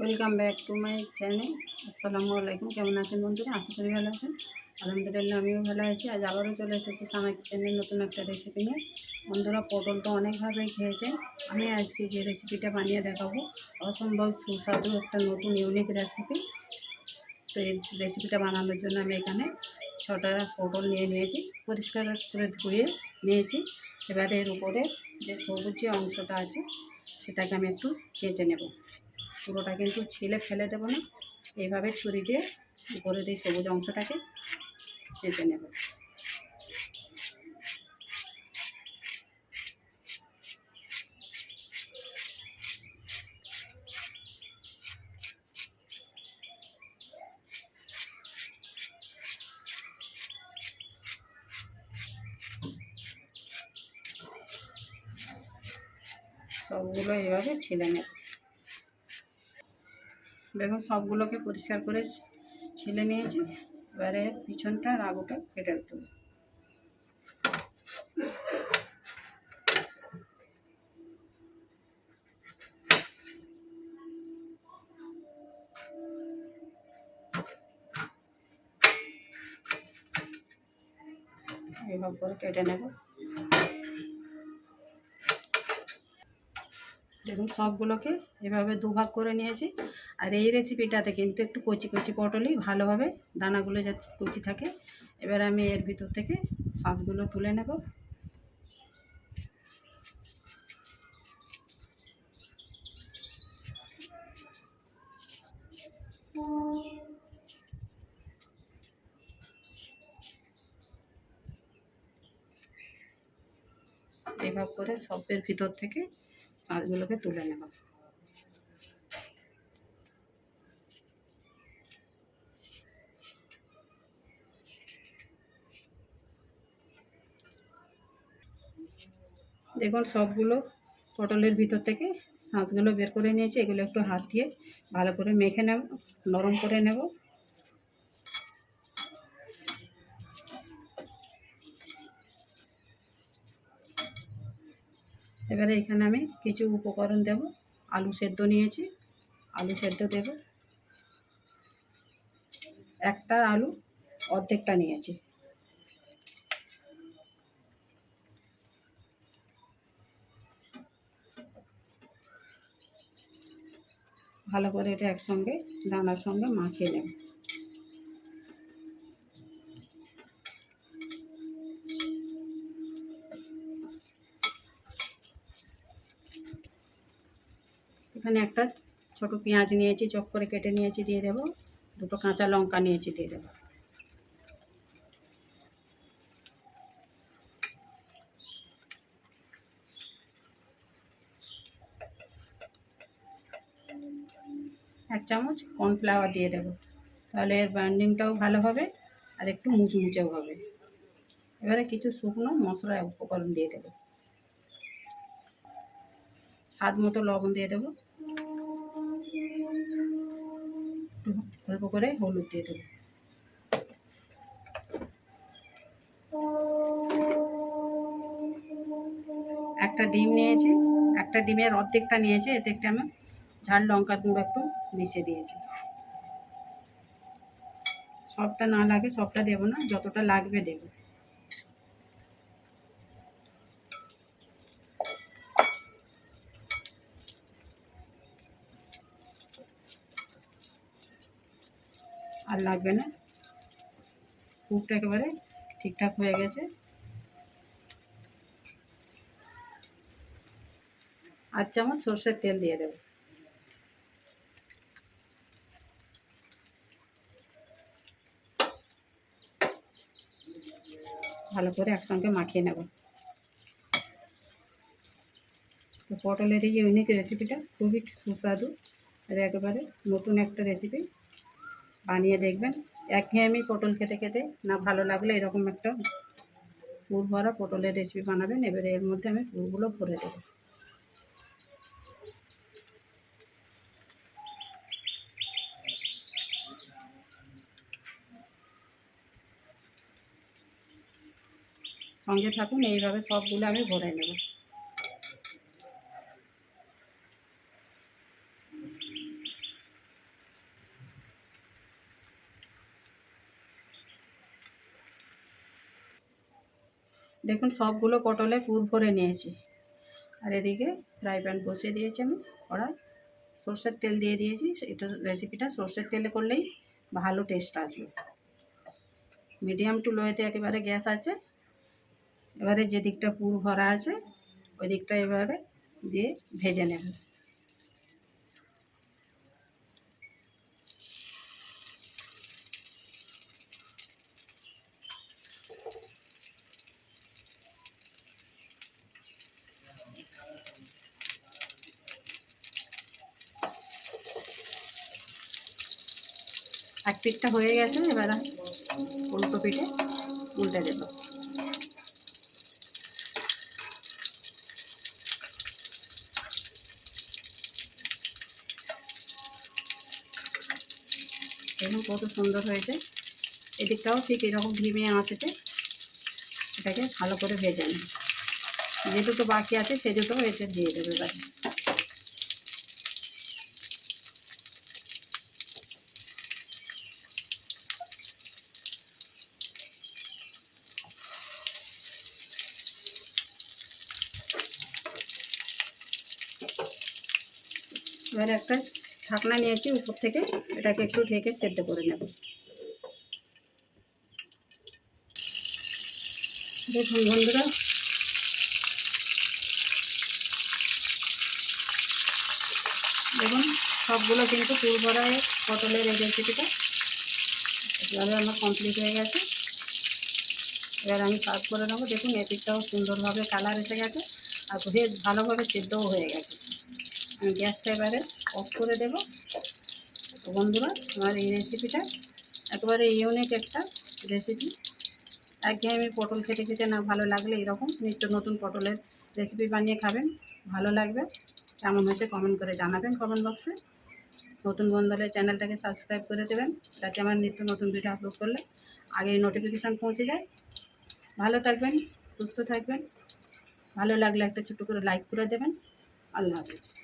Welcome back to my channel. আসসালামু আলাইকুম। কেমন আছেন বন্ধুরা? আশা করি ভালো আছেন। আলহামদুলিল্লাহ, আমিও ভালো আছি। আজ আবারও চলে এসেছি সামাই কিচেনের নতুন একটা রেসিপি নিয়ে। বন্ধুরা, পটল তো অনেকভাবেই খেয়েছেন আমি আজকে যে রেসিপিটা বানিয়ে দেখাবো, অসম্ভব সুস্বাদু একটা নতুন ইউনিক রেসিপি তো এই রেসিপিটা বানানোর জন্য আমি এখানে ছটা পটল নিয়ে নিয়েছি। পরিষ্কার করে ধুয়ে নিয়েছি। এবারে এর উপরে যে সবুজ যে অংশটা আছে, সেটাকে আমি একটু চেঁচে নেব। পুরোটা কিন্তু ছিলে ফেলে দেবো না। এইভাবে ছুরি দিয়ে উপরে দিয়ে সবুজ অংশটাকে চেঁচে নেব। সবগুলো এইভাবে ছিলে নেব। দেখুন, সবগুলোকে পরিষ্কার করে ছেলে নিয়েছি। এবারে পিছনটা আর আগুটা কেটে দেবো এইভাবে করে কেটে নেব। দেখুন সবগুলোকে এভাবে দুভাগ করে নিয়েছি। আর এই রেসিপিটাতে কিন্তু একটু কচি কচি পটলই ভালোভাবে দানাগুলো যাতে কচি থাকে। এবার আমি এর ভিতর থেকে শাঁসগুলো তুলে নেব। এভাবে করে সবের ভিতর থেকে শাঁসগুলোকে তুলে নেব। দেখুন, সবগুলো পটলের ভিতর থেকে শাঁসগুলো বের করে নিয়েছি। এগুলো একটু হাত দিয়ে ভালো করে মেখে নেব, নরম করে নেব। এবারে এখানে আমি কিছু উপকরণ দেব। আলু সেদ্ধ নিয়েছি, আলু সেদ্ধ দেব। একটা আলু অর্ধেকটা নিয়েছি। ভালো করে এটা একসঙ্গে দানার সঙ্গে মাখিয়ে নেব। এখানে একটা ছোট পেঁয়াজ নিয়েছি, চপ করে কেটে নিয়েছি, দিয়ে দেব। দুটো কাঁচা লঙ্কা নিয়েছি, দিয়ে দেবো। এক চামচ কর্নফ্লাওয়ার দিয়ে দেব। তাহলে এর বাইন্ডিংটাও ভালো হবে, আর একটু মুচমুচেও হবে। এবারে কিছু শুকনো মশলা উপকরণ দিয়ে দেব। স্বাদ মতো লবণ দিয়ে দেবো। অল্প করে হলুদ দিয়ে দেবো। একটা ডিম নিয়েছি, একটা ডিমের অর্ধেকটা নিয়েছি, এতে একটা আমি ঝাল লঙ্কা গুঁড়ো একটু মিশিয়ে দিয়েছি। সবটা না লাগে, সবটা দেবো না, যতটা লাগবে দেবো। আর লাগবে না। কুকটা একেবারে ঠিকঠাক হয়ে গেছে। আর চামচ সর্ষের তেল দিয়ে দেবো। ভালো করে একসঙ্গে মাখিয়ে নেব। পটলের এই ইউনিক রেসিপিটা খুবই সুস্বাদু। আর একেবারে নতুন একটা রেসিপি বানিয়ে দেখবেন। একঘেয়েমি পটল খেতে খেতে না ভালো লাগলে এরকম একটা পুর ভরা পটলের রেসিপি বানাবেন। এবারে এর মধ্যে আমি পুরগুলো ভরে দেবো। সঙ্গে থাকুন, এইভাবে সবগুলো আমি ভরে নেব। দেখুন সবগুলো পটলে পুর ভরে নিয়েছি। আর এদিকে ফ্রাই প্যান বসিয়ে দিয়েছি আমি। কড়াই সর্ষের তেল দিয়ে দিয়েছি। এটা রেসিপিটা সর্ষের তেলে করলেই ভালো টেস্ট আসবে। মিডিয়াম টু লোয়েতে একেবারে গ্যাস আছে। এবারে যে দিকটা পুর ভরা আছে, ওই দিকটা এবারে দিয়ে ভেজে নেব। এক পিঠটা হয়ে গেছে এবার উল্টো পিঠে উল্টে দেবো। দেখুন কত সুন্দর হয়েছে। এদিকটাও ঠিক এরকম ধিমে আঁচেতে এটাকে ভালো করে ভেজে নিই যে দুটো বাকি আছে সে দুটো এতে দিয়ে দেবে এবারে। এবারে একটা ঢাকনা নিয়েছি, উপর থেকে এটাকে একটু ঢেকে সেদ্ধ করে নেব। দেখুন বন্ধুরা। দেখুন, সবগুলো কিন্তু পুরবড়ায় পটলের এই রেসিপিটা এবারে আমার কমপ্লিট হয়ে গেছে। এবার আমি সার্ভ করে নেব। দেখুন, এপিকটাও সুন্দরভাবে কালার এসে গেছে আর বেশ ভালোভাবে সেদ্ধও হয়ে গেছে। গ্যাসটা এবারে অফ করে দেব। তো বন্ধুরা, আমার এই রেসিপিটা একেবারে ইউনিক একটা রেসিপি আমি পটল খেতে খেতে না ভালো লাগলে এরকম নিত্য নতুন পটলের রেসিপি বানিয়ে খাবেন, ভালো লাগবে। কেমন হয়েছে কমেন্ট করে জানাবেন কমেন্ট বক্সে নতুন বন্ধুদের চ্যানেলটাকে সাবস্ক্রাইব করে দেবেন, যাতে আমার নিত্য নতুন ভিডিও আপলোড করলে আগে নোটিফিকেশান পৌঁছে যায়। ভালো থাকবেন, সুস্থ থাকবেন। ভালো লাগলে একটা ছোটো করে লাইক করে দেবেন। আল্লাহ হাফিজ।